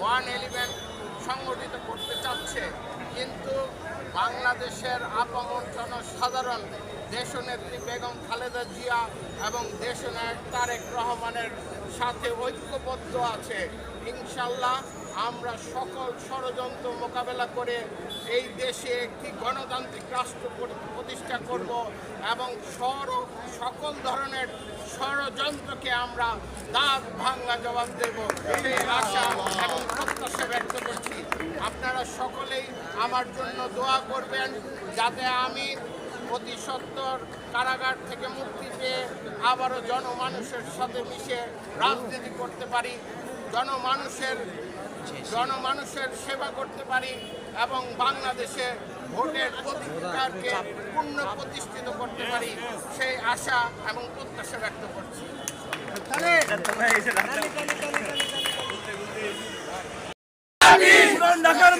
One eleven সংগঠিত করতে চাচ্ছে, কিন্তু বাংলাদেশের আপামর জনসাধারণ দেশনেত্রী বেগম খালেদা জিয়া এবং দেশনায়ক তারেক রহমানের সাথে ঐক্যবদ্ধ আছে। ইনশাল্লাহ আমরা সকল ষড়যন্ত্র মোকাবেলা করে এই দেশে একটি গণতান্ত্রিক রাষ্ট্র প্রতিষ্ঠা করব এবং সর সকল ধরনের ষড়যন্ত্রকে আমরা দাঁত ভাঙ্গা জবাব দেব। সেই আশা এবং প্রত্যাশা ব্যক্ত করছি আপনারা সকলেই আমার জন্য দোয়া করবেন যাতে আমি অতি সত্তর কারাগার থেকে মুক্তি পেয়ে আবারও জনমানুষের সাথে মিশে রাজনীতি করতে পারি জনমানুষের জনমানুষের সেবা করতে পারি এবং বাংলাদেশে ভোটের অধিকারকে পূর্ণ প্রতিষ্ঠিত করতে পারি সেই আশা এবং প্রত্যাশা ব্যক্ত করছি। ঢাকার